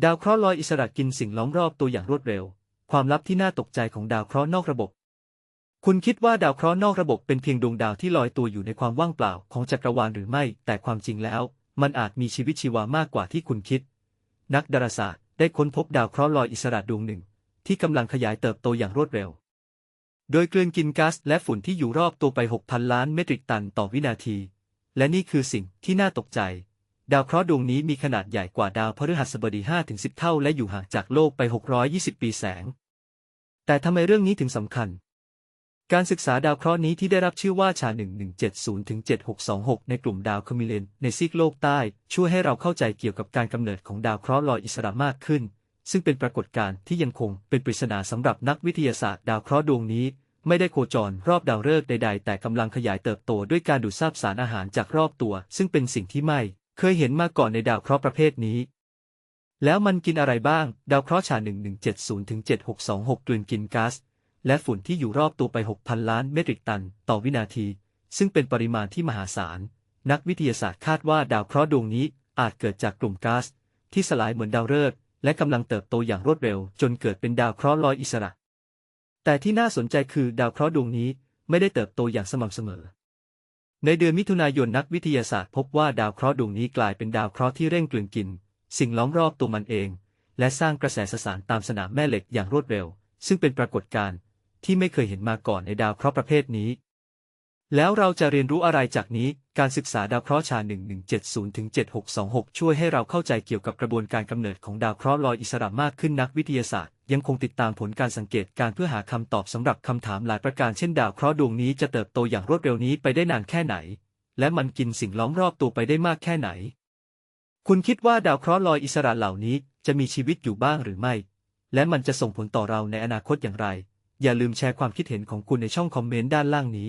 ดาวเคราะห์ลอยอิสระกินสิ่งล้อมรอบตัวอย่างรวดเร็ว ความลับที่น่าตกใจของดาวเคราะห์นอกระบบ คุณคิดว่าดาวเคราะห์นอกระบบเป็นเพียงดวงดาวที่ลอยตัวอยู่ในความว่างเปล่าของจักรวาลหรือไม่ แต่ความจริงแล้ว มันอาจมีชีวิตชีวามากกว่าที่คุณคิด นักดาราศาสตร์ได้ค้นพบดาวเคราะห์ลอยอิสระดวงหนึ่ง ที่กำลังขยายเติบโตอย่างรวดเร็ว โดยกลืนกินก๊าซและฝุ่นที่อยู่รอบตัวไป 6,000 ล้านเมตริกตันต่อวินาที และนี่คือสิ่งที่น่าตกใจ ดาวเคราะห์ดวงนี้มีขนาดใหญ่กว่าดาวพฤหัสบดี 5-10 เท่าและอยู่ห่างจากโลกไป 620 ปีแสง แต่ทำไมเรื่องนี้ถึงสำคัญ การศึกษาดาวเคราะห์นี้ที่ได้รับชื่อว่าชา 1170-7626 ในกลุ่มดาวคอมิเลน ในซีกโลกใต้ ช่วยให้เราเข้าใจเกี่ยวกับการกำเนิดของดาวเคราะห์ลอยอิสระมากขึ้น ซึ่งเป็นปรากฏการณ์ที่ยังคงเป็นปริศนาสำหรับนักวิทยาศาสตร์ดาวเคราะห์ดวงนี้ไม่ได้โคจรรอบดาวฤกษ์ใด ๆ แต่กำลังขยายเติบโตด้วยการดูดซาบสารอาหารจากรอบตัว ซึ่งเป็นสิ่งที่ไม่ เคยเห็นมาก่อนในดาวเคราะห์ประเภทนี้ แล้วมันกินอะไรบ้าง ดาวเคราะห์ชา1170-7626กลืนกินก๊าซและฝุ่นที่อยู่รอบตัวไป 6,000 ล้านเมตริกตัน ต่อวินาที ซึ่งเป็นปริมาณที่มหาศาล นักวิทยาศาสตร์คาดว่าดาวเคราะห์ดวงนี้อาจเกิดจากกลุ่มก๊าซที่สลายเหมือนดาวฤกษ์และกำลังเติบโตอย่างรวดเร็ว จนเกิดเป็นดาวเคราะห์ลอยอิสระ แต่ที่น่าสนใจคือดาวเคราะห์ดวงนี้ไม่ได้เติบโตอย่างสม่ำเสมอ ในเดือนมิถุนายนนักวิทยาศาสตร์พบว่าดาวเคราะห์ดวงนี้กลายเป็นดาวเคราะห์ที่เร่งกลืนกิน สิ่งล้อมรอบตัวมันเอง และสร้างกระแสสสารตามสนามแม่เหล็กอย่างรวดเร็ว ซึ่งเป็นปรากฏการณ์ที่ไม่เคยเห็นมาก่อนในดาวเคราะห์ประเภทนี้ แล้วเราจะเรียนรู้อะไรจากนี้ การศึกษาดาวเคราะห์ชา 1170-7626 ช่วยให้เราเข้าใจเกี่ยวกับกระบวนการกำเนิดของดาวเคราะห์ลอยอิสระมากขึ้นนักวิทยาศาสตร์ ยังคงติดตามผลการสังเกตการเพื่อหาคำตอบสำหรับคำถามหลายประการเช่นดาวเคราะห์ดวงนี้จะเติบโตอย่างรวดเร็วนี้ไปได้นานแค่ไหน และมันกินสิ่งล้อมรอบตัวไปได้มากแค่ไหน คุณคิดว่าดาวเคราะห์ลอยอิสระเหล่านี้จะมีชีวิตอยู่บ้างหรือไม่ และมันจะส่งผลต่อเราในอนาคตอย่างไร อย่าลืมแชร์ความคิดเห็นของคุณในช่องคอมเมนต์ด้านล่างนี้